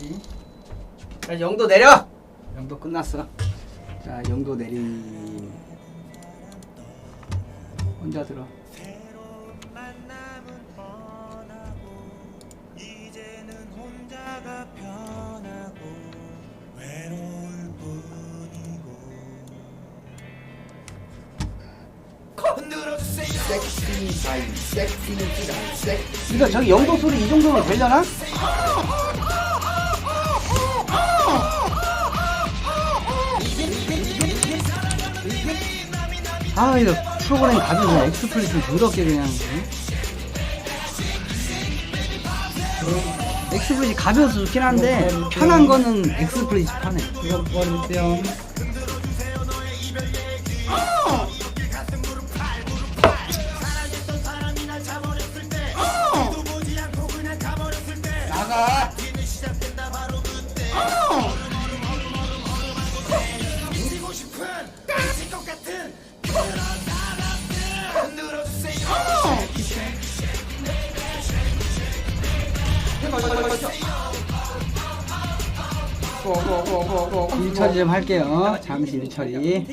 해야지. 자, 영도 내려! 영도 끝났어. 자, 영도 내림. 혼자 들어. 섹시 사이, 섹시 사이, 섹시. 이거 저기 영도 소리 이 정도면 되려나? 아 이거 프로그램 가지고 그냥 엑스플리트 더럽게 그냥 응? 엑스플리트 가벼워서 좋긴 한데 편한 거는 엑스플리트 편해 이거 버리세요 일처리 좀 할게요. 잠시 일처리.